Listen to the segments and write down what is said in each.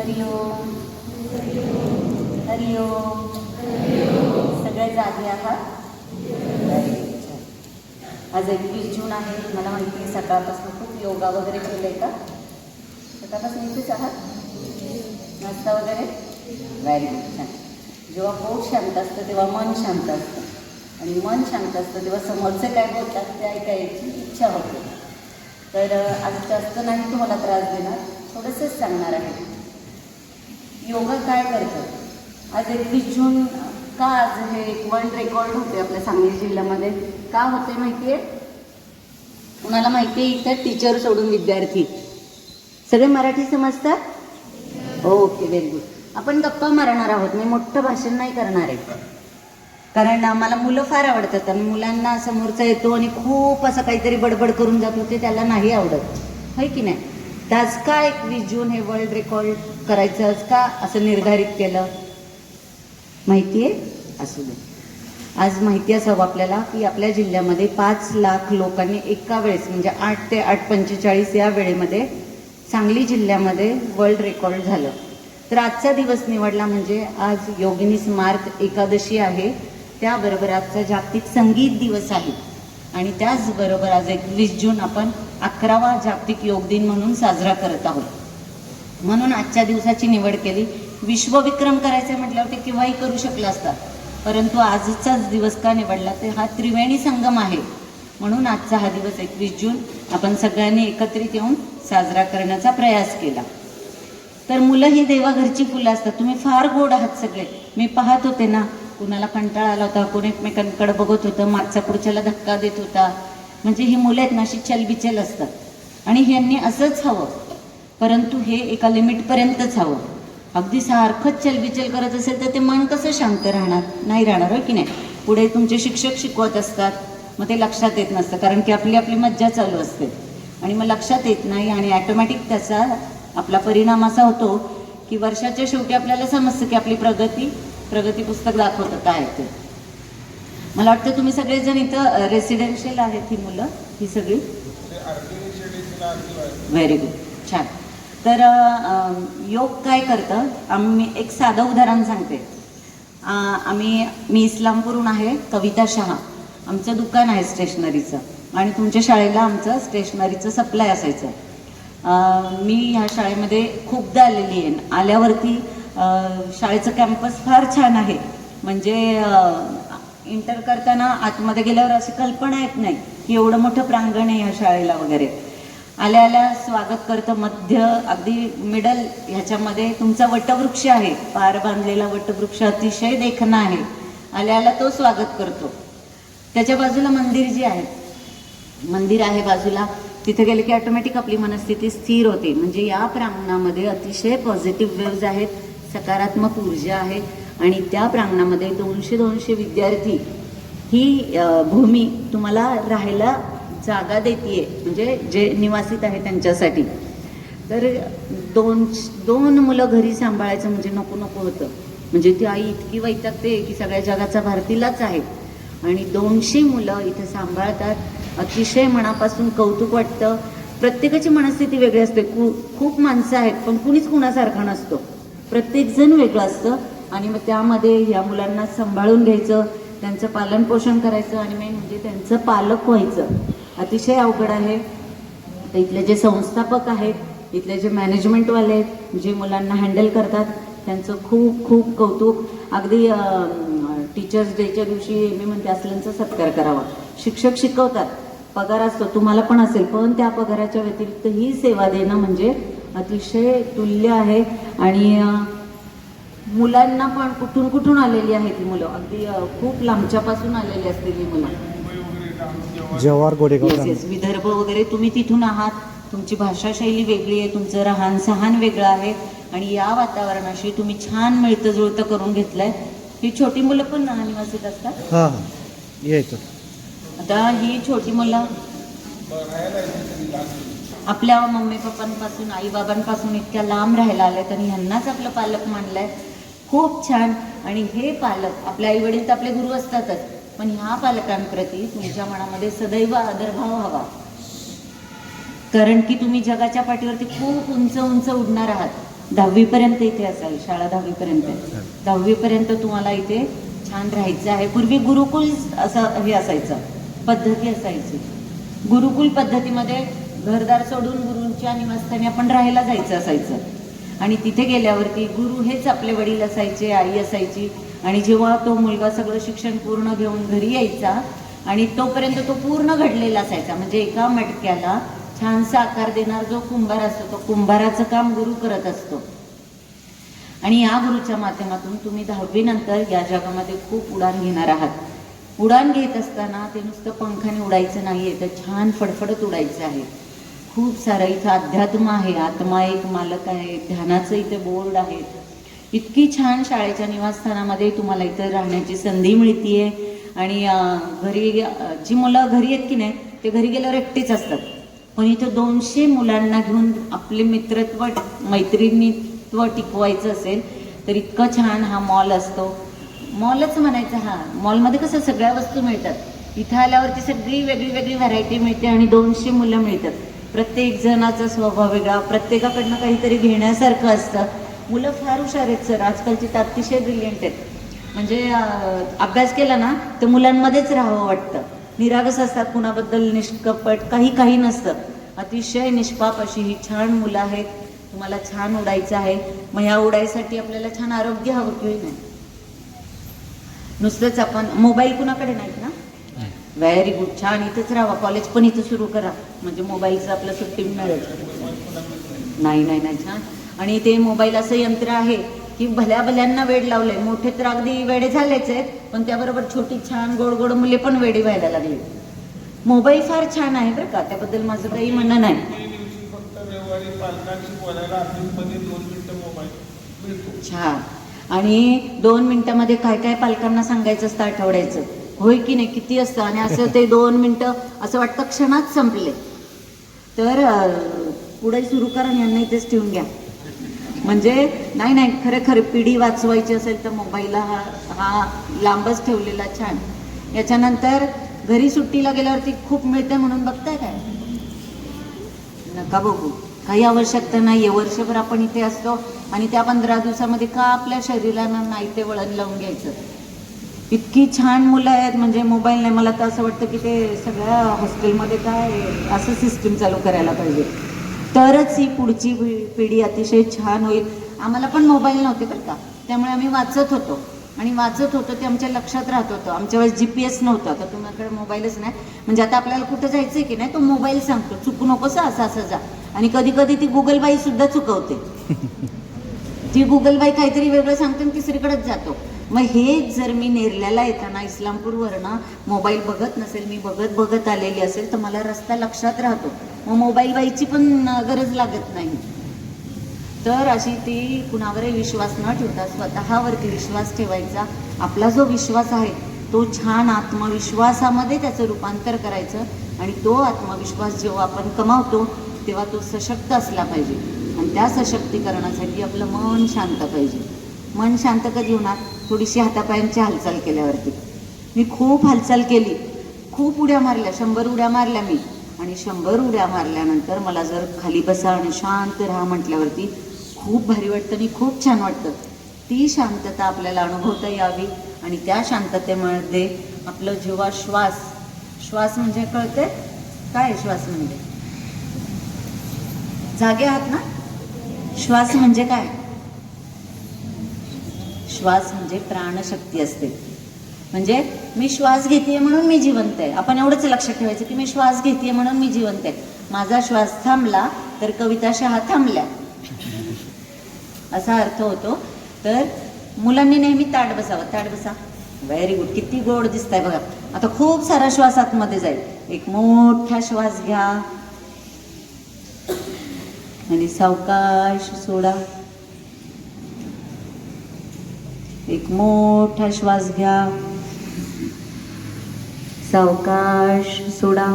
हरिओम हरिओम सगळे जागे आहात? आज एकवीस जून आहे. मला माहिती आहे सकाळपासून खूप योगा वगैरे केलं आहे का? सकाळपासून इथेच आहात? नाश्ता वगैरे? व्हेरी गुड छान. जेव्हा पोट शांत असतं तेव्हा मन शांत असतं. आणि मन शांत असतं तेव्हा समोरचे काय बोलतात ते ऐकायची इच्छा होते. तर आज जास्त नाही तुम्हाला त्रास देणार थोडंसंच सांगणार आहे. योगा काय करतं आज एकवीस जून का आज हे एक वर्ल्ड रेकॉर्ड होते आपल्या सांगली जिल्ह्यामध्ये? का होते माहिती आहे कुणाला माहिती आहे इथं? टीचर सोडून विद्यार्थी. सगळे मराठी समजतात? ओके व्हेरी गुड आपण गप्पा मारणार आहोत. मी मोठं भाषण नाही करणार आहे. कारण मला मुलं फार आवडतात आणि मुलांना समोरचा येतो आणि खूप असं काहीतरी बडबड करून जात होते त्याला नाही आवडत. है की नाही? तर आज का एकवीस जून हे वर्ल्ड रेकॉर्ड करायचं? आज का असं निर्धारित केलं? माहिती आहे असू दे. आज माहिती असावं आपल्याला की आपल्या जिल्ह्यामध्ये पाच लाख लोकांनी एका वेळेस म्हणजे आठ ते आठ पंचेचाळीस या वेळेमध्ये सांगली जिल्ह्यामध्ये वर्ल्ड रेकॉर्ड झालं. तर आजचा दिवस निवडला म्हणजे आज योगिनी स्मार्ट एकादशी आहे. त्याबरोबर आजचा जागतिक संगीत दिवस आहे. आणि त्याचबरोबर आज एकवीस जून आपण अकरावा जागतिक योग दिन म्हणून साजरा करत आहोत. म्हणून आजच्या दिवसाची निवड केली. विश्वविक्रम करायचे म्हटल्यावर ते केव्हाही करू शकलं असतात परंतु आजचाच दिवस का निवडला तर हा त्रिवेणी संगम आहे. म्हणून आजचा हा दिवस एकवीस जून आपण सगळ्यांनी एकत्रित येऊन साजरा करण्याचा प्रयास केला. तर मुलं ही देवाघरची फुलं असतात. तुम्ही फार गोड आहात सगळे. मी पाहत होते ना कुणाला कंटाळा आला होता कोणी एकमेकांकडे बघत होतं मागचा पुढच्याला धक्का देत होता. म्हणजे ही मुलं आहेत ना अशी चलबिचल असतात. आणि ह्यांनी असंच हवं. परंतु हे एका लिमिटपर्यंतच हवं. अगदी सारखंच चलबिचल करत असेल तर ते मन कसं शांत राहणार? नाही राहणार हो की नाही? पुढे तुमचे शिक्षक शिकवत असतात. मग ते लक्षात येत नसतं कारण की आपली आपली मज्जा चालू असते. आणि मग लक्षात येत नाही आणि ॲटोमॅटिक त्याचा आपला परिणाम असा होतो की वर्षाच्या शेवटी आपल्याला समजतं की आपली प्रगती प्रगती पुस्तक दाखवतं काय ते. मला वाटतं तुम्ही सगळेजण इथं रेसिडेन्शियल आहेत ही मुलं ही सगळी. व्हेरी गुड छान. तर योग काय करतं? आम्ही एक साधं उदाहरण सांगते. आम्ही मी इस्लामपूरहून आहे कविता शहा. आमचं दुकान आहे स्टेशनरीचं. आणि तुमच्या शाळेला आमचं स्टेशनरीचं सप्लाय असायचं. मी ह्या शाळेमध्ये खूपदा आलेली आहे. आल्यावरती शाळेचं कॅम्पस फार छान आहे. म्हणजे इंटर करताना आतमध्ये गेल्यावर अशी कल्पना येत नाही की एवढं मोठं प्रांगण आहे ह्या शाळेला वगैरे. आल्या आल्या स्वागत करतं मध्य अगदी मिडल ह्याच्यामध्ये तुमचा वटवृक्ष आहे. पार बांधलेला वटवृक्ष अतिशय देखणा आहे. आल्या आल्या तो स्वागत करतो. त्याच्या बाजूला मंदिर जे आहे मंदिर आहे बाजूला तिथे गेले की ऑटोमॅटिक आपली मनस्थिती स्थिर होते. म्हणजे या प्रांगणामध्ये अतिशय पॉझिटिव्ह वेव्ज आहेत. सकारात्मक ऊर्जा आहे आणि त्या प्रांगणामध्ये दोनशे दोनशे विद्यार्थी ही भूमी तुम्हाला राहायला जागा देते म्हणजे जे निवासित आहे त्यांच्यासाठी. तर दोन दोन मुलं घरी सांभाळायचं म्हणजे नको नको होतं. म्हणजे ती आई इतकी वैतागते की सगळ्या जगाचा भारतीलाच आहे. आणि दोनशे मुलं इथे सांभाळतात अतिशय मनापासून कौतुक वाटतं. प्रत्येकाची मनस्थिती वेगळी असते. कु खूप माणसं आहेत पण कुणीच कुणासारखा नसतो. प्रत्येकजण वेगळं असतं. आणि मग त्यामध्ये या मुलांना सांभाळून घ्यायचं त्यांचं पालनपोषण करायचं आणि मेन म्हणजे त्यांचं पालक व्हायचं. अतिशय अवघड आहे. तर इथले जे संस्थापक आहेत इथले जे मॅनेजमेंटवाले आहेत जे मुलांना हँडल करतात त्यांचं खूप खूप कौतुक. अगदी टीचर्स डेच्या दिवशी मी म्हणते असल्यांचा सत्कार करावा. शिक्षक शिकवतात. पगार असतो तुम्हाला पण असेल पण त्या पगाराच्या व्यतिरिक्त ही सेवा देणं म्हणजे अतिशय तुल्य आहे आणि मुलांना पण कुठून कुठून आलेली आहेत ही मुलं? अगदी खूप लांबच्यापासून आलेली असतील ही मुलं. जवाहर गोडेगाव येस येस विदर्भ वगैरे तुम्ही तिथून आहात. तुमची भाषाशैली वेगळी आहे. तुमचं राहण सहान वेगळं आहे. आणि या वातावरणाशी तुम्ही छान मिळतं जुळतं करून घेतलंय. ही छोटी मुलं पण निवासित असतात? आता ही छोटी मुलं आपल्या मम्मी पप्पांपासून आई बाबांपासून इतक्या लांब राहायला आल्यात आणि ह्यांनाच आपलं पालक मानलंय. खूप छान. आणि हे पालक आपले आई वडील तर आपले गुरु असतातच पण ह्या पालकांप्रती तुमच्या मनामध्ये सदैव आदरभाव हवा. कारण की तुम्ही जगाच्या पाठीवरती खूप उंच उंच उडणार आहात. दहावीपर्यंत इथे असाल शाळा दहावीपर्यंत. आहे. दहावीपर्यंत तुम्हाला इथे छान राहायचं आहे. पूर्वी गुरुकुल असं हे असायचं पद्धती असायची. गुरुकुल पद्धतीमध्ये घरदार सोडून गुरूंच्या निवासस्थानी आपण राहायला जायचं असायचं. आणि तिथे गेल्यावरती गुरु हेच आपले वडील असायचे आई असायची. आणि जेव्हा तो मुलगा सगळं शिक्षण पूर्ण घेऊन घरी यायचा आणि तोपर्यंत तो पूर्ण घडलेला असायचा. म्हणजे एका मटक्याला छानसा आकार देणार जो कुंभार असतो तो कुंभाराचं काम गुरु करत असतो. आणि या गुरुच्या माध्यमातून तुम्ही दहावीनंतर या जगामध्ये खूप उडान घेणार आहात. उडान घेत असताना ते नुसतं पंखाने उडायचं नाही आहे तर छान फडफडत उडायचं आहे. खूप सारं इथं अध्यात्म आहे आत्मा एक मालक आहे ध्यानाचं इथे बोर्ड आहे. इतकी छान शाळेच्या निवासस्थानामध्ये तुम्हाला इथं राहण्याची संधी मिळतीये. आणि घरी जी मुलं घरी आहेत की नाही ते घरी गेल्यावर एकटीच असतात. पण इथं दोनशे मुलांना घेऊन आपले मित्रत्व मैत्रिणीत्व टिकवायचं असेल तर इतकं छान हा मॉल असतो. मॉलच म्हणायचा हा मॉलमध्ये कसं सगळ्या वस्तू मिळतात. इथं आल्यावरती सगळी वेगळी वेगळी व्हरायटी मिळते आणि दोनशे मुलं मिळतात. प्रत्येक जणाचा स्वभाव वेगळा प्रत्येकाकडनं काहीतरी घेण्यासारखं असतं. मुलं फार हुशार आहेत सर. आजकालची तर अतिशय ब्रिलियंट आहेत. म्हणजे अभ्यास केला ना तर मुलांमध्येच राहावं वाटतं. निरागस असतात कुणाबद्दल निष्कपट काही काही नसतं. अतिशय निष्पाप अशी ही छान मुलं आहेत. तुम्हाला छान उडायचं आहे. मग ह्या उडायसाठी आपल्याला छान आरोग्य हवं की नाही? नुसतंच आपण मोबाईल कुणाकडे नाहीत ना? व्हेरी गुड छान. इथंच राहा. कॉलेज पण इथं सुरू करा. म्हणजे मोबाईलचं आपलं सुट्टी मिळेल. नाही नाही नाही. छान. आणि ते मोबाईल असं यंत्र आहे की भल्या भल्यांना वेड लावले मोठे तर अगदी वेडे झालेच आहेत पण त्याबरोबर छोटी छान गोड गोड मुले पण वेडी व्हायला लागले. मोबाईल फार छान आहे बरं का. त्याबद्दल माझं काही म्हणणं नाही. छान. आणि दोन मिनिटामध्ये काय काय पालकांना सांगायचं असतं आठवड्याचं? होय की नाही? किती असतं? आणि असं ते दोन मिनटं असं वाटतं क्षणात संपले. तर पुढे सुरू करा यांना इथेच ठेवून घ्या. म्हणजे नाही नाही खरं खरं पिढी वाचवायची असेल तर मोबाईलला हा हा लांबच ठेवलेला छान. याच्यानंतर घरी सुट्टीला गेल्यावरती खूप मिळते म्हणून बघताय काय? नका बघू. काही आवश्यकता नाही आहे वर्षभर आपण इथे असतो आणि त्या पंधरा दिवसामध्ये का आपल्या शरीराला नाही ते वळण लावून घ्यायचं? इतकी छान मुलं आहेत म्हणजे मोबाईल नाही मला तर असं वाटतं की ते सगळ्या हॉस्टेलमध्ये काय असं सिस्टीम चालू करायला पाहिजे. तरच ही पुढची पिढी अतिशय छान होईल. आम्हाला पण मोबाईल नव्हते बरं का. त्यामुळे आम्ही वाचत होतो. आणि वाचत होतो ते आमच्या लक्षात राहत होतं. आमच्या वेळेस जी पी एस नव्हतं. आता तुमच्याकडे मोबाईलच नाही. म्हणजे आता आपल्याला कुठं जायचं आहे की नाही तो मोबाईल सांगतो. चुकू नकोस असं असं जा. आणि कधी कधी ती गुगल बाई सुद्धा चुकवते. ती गुगल बाई काहीतरी वेगळं सांगते आणि तिसरीकडेच जातो. मग हे जर मी नेरल्याला येताना इस्लामपूरवरनं मोबाईल बघत नसेल मी बघत बघत आलेली असेल तर मला रस्ता लक्षात राहतो. मग मोबाईल बाईची पण गरज लागत नाही. तर अशी ती कुणावरही विश्वास न ठेवता स्वतःवरती विश्वास ठेवायचा. आपला जो विश्वास आहे तो छान आत्मविश्वासामध्ये त्याचं रूपांतर करायचं आणि तो आत्मविश्वास जेव्हा आपण कमावतो तेव्हा तो सशक्त असला पाहिजे. आणि त्या सशक्तीकरणासाठी आपलं मन शांत पाहिजे. मन शांत कधी होणार? थोडीशी हातापायांची हालचाल केल्यावरती. मी खूप हालचाल केली. खूप उड्या मारल्या. शंभर उड्या मारल्या मी. आणि शंभर उड्या मारल्यानंतर मला जर खाली बसा आणि शांत राहा म्हटल्यावरती खूप भारी वाटतं आणि खूप छान वाटतं. ती शांतता आपल्याला अनुभवता यावी आणि त्या शांततेमध्ये आपलं जेव्हा श्वास श्वास म्हणजे कळते काय श्वास म्हणजे? जागे आहात ना? श्वास म्हणजे काय? श्वास म्हणजे प्राणशक्ती असते. म्हणजे मी श्वास घेते म्हणून मी जिवंत आहे. आपण एवढंच लक्षात ठेवायचं की मी श्वास घेते म्हणून मी जिवंत आहे. माझा श्वास थांबला तर कविता शहा थांबल्या. असा अर्थ होतो. तर मुलांनी नेहमी ताट बसावं. ताट बसा. व्हेरी गुड किती गोड दिसत आहे बघा. आता खूप सारा श्वास आतमध्ये जाईल. एक मोठा श्वास घ्या. आणि सावकाश सोडा. एक मोठा श्वास घ्या. सावकाश सोडा.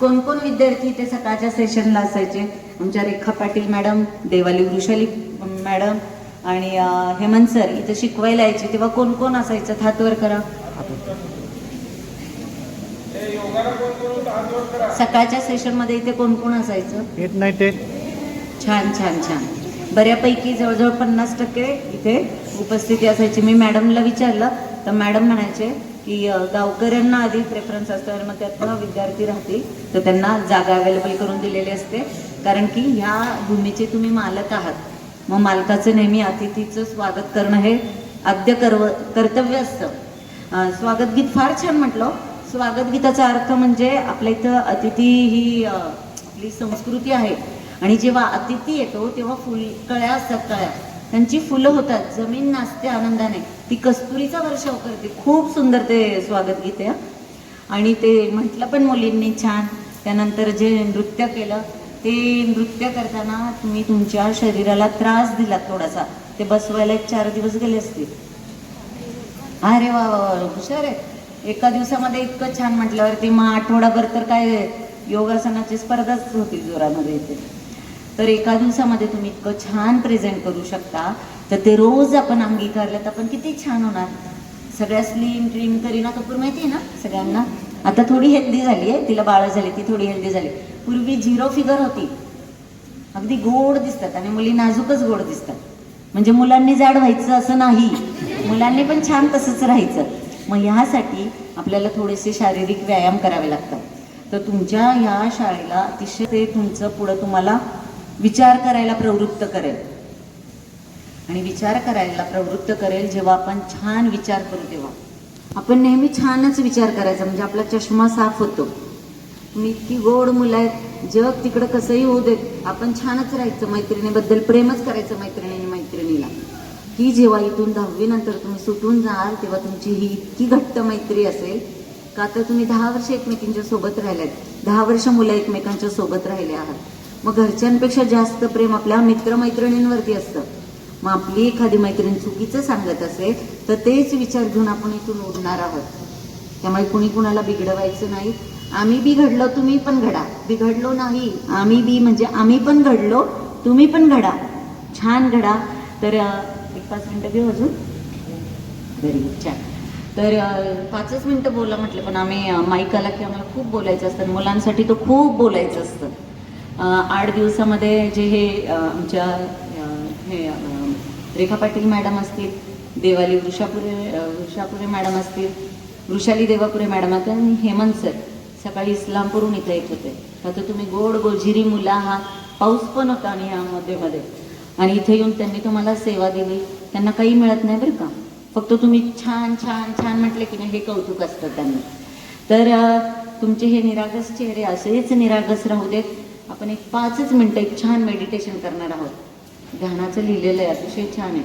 कोण कोण विद्यार्थी इथे सकाळच्या सेशनला असायचे? आमच्या रेखा पाटील मॅडम देवाली वृषाली मॅडम आणि हेमंत सर इथे शिकवायला यायचे. तेव्हा कोण कोण असायचं? हातवर करा. सकाळच्या सेशनमध्ये इथे कोण कोण असायचं? येत नाही ते छान छान छान. बऱ्यापैकी जवळजवळ पन्नास टक्के इथे उपस्थिती असायची. मी मॅडमला विचारलं तर मॅडम म्हणायचे की गावकऱ्यांना आधी प्रेफरन्स असतो आणि मग त्यातनं विद्यार्थी राहतील तर त्यांना जागा अवेलेबल करून दिलेली असते. कारण की ह्या भूमीचे तुम्ही मालक आहात. मग मालकाचं नेहमी अतिथीचं स्वागत करणं हे आद्य कर्व कर्तव्य असतं. स्वागत गीत फार छान म्हटलं. स्वागत गीताचा अर्थ म्हणजे आपल्या इथं अतिथी ही आपली संस्कृती आहे. आणि जेव्हा अतिथी येतो तेव्हा फुल कळ्या असतात कळ्या. त्यांची फुलं होतात जमीन नाचते आनंदाने. ती कस्तुरीचा वर्षाव करते. खूप सुंदर ते स्वागत गीत आणि ते म्हटलं पण मुलींनी छान. त्यानंतर जे नृत्य केलं ते नृत्य करताना तुम्ही तुमच्या शरीराला त्रास दिलात थोडासा. ते बसवायला एक चार दिवस गेले असतील. अरे वा वा हुशार आहे. एका दिवसामध्ये इतकं छान म्हटल्यावरती मग आठवडाभर तर काय योगासनाची स्पर्धाच होती जोरामध्ये इथे. तर एका दिवसामध्ये तुम्ही इतकं छान प्रेझेंट करू शकता. तर ते रोज आपण अंगीकारलं तर आपण किती छान होणार. सगळ्या स्लिम ट्रिम करीना कपूर माहिती आहे ना सगळ्यांना? आता थोडी हेल्दी झाली आहे. तिला बाळ झाली ती थोडी हेल्दी झाली. पूर्वी झिरो फिगर होती. अगदी गोड दिसतात आणि मुली नाजूकच गोड दिसतात. म्हणजे मुलांनी जाड व्हायचं असं नाही. मुलांनी पण छान तसंच राहायचं. मग ह्यासाठी आपल्याला थोडेसे शारीरिक व्यायाम करावे लागतात. तर तुमच्या ह्या शाळेला अतिशय ते तुमचं पुढं तुम्हाला विचार करायला प्रवृत्त करेल. आणि विचार करायला प्रवृत्त करेल जेव्हा आपण छान विचार करू तेव्हा. आपण नेहमी छानच विचार करायचा म्हणजे आपला चष्मा साफ होतो. तुम्ही इतकी गोड मुलं आहेत जग तिकडं कसंही होऊ देत आपण छानच राहायचं मैत्रिणीबद्दल प्रेमच करायचं मैत्रिणीने मैत्रिणीला. ही जेव्हा इथून दहावीनंतर तुम्ही सुटून जाल तेव्हा तुमची ही इतकी घट्ट मैत्री असेल का तर तुम्ही दहा वर्ष एकमेकींच्या सोबत राहिल्यात दहा वर्ष मुलं एकमेकांच्या सोबत राहिले आहात. मग घरच्यांपेक्षा जास्त प्रेम आपल्या मित्रमैत्रिणींवरती असतं. मग आपली एखादी मैत्रीण चुकीचं सांगत असेल तर तेच विचार घेऊन आपण इथून उडणार आहोत. त्यामुळे कुणी कुणाला बिघडवायचं नाही. आम्ही बिघडलो तुम्ही पण घडा. बिघडलो नाही आम्ही बी म्हणजे आम्ही पण घडलो तुम्ही पण घडा. छान घडा. तर एक पाच मिनटं घेऊ अजून? व्हेरी गुड छान. तर पाचच मिनटं बोला म्हटलं पण आम्ही अं, माईक आला की आम्हाला खूप बोलायचं असतं मुलांसाठी तर खूप बोलायचं असतं. आठ दिवसामध्ये जे हे आमच्या हे रेखा पाटील मॅडम असतील देवाली वृषापुरे वृषापुरे मॅडम असतील वृषाली देवापुरे मॅडम आहेत आणि हेमंत सर सकाळी इस्लामपूरून इथं येत होते. आता तुम्ही गोड गोजिरी मुला हा पाऊस पण होता आणि यामध्ये मध्ये आणि इथे येऊन त्यांनी तुम्हाला सेवा दिली. त्यांना काही मिळत नाही बरं का. फक्त तुम्ही छान छान छान म्हटले की नाही हे कौतुक असतं त्यांना. तर तुमचे हे निरागस चेहरे असेच निरागस राहू देत. आपण एक पाचच मिनटं एक छान मेडिटेशन करणार आहोत. ध्यानाचं लिहिलेलं आहे अतिशय छान आहे.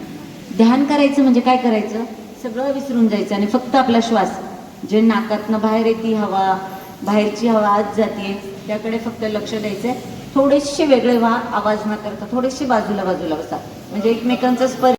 ध्यान करायचं म्हणजे काय करायचं? सगळं विसरून जायचं आणि फक्त आपला श्वास. जे नाकातनं बाहेर येते हवा बाहेरची हवा आत जाते त्याकडे फक्त लक्ष द्यायचं आहे थोडेसे वेगळे व्हा आवाज न करता थोडेसे बाजूला बाजूला बसा. म्हणजे एकमेकांचा स्पर्श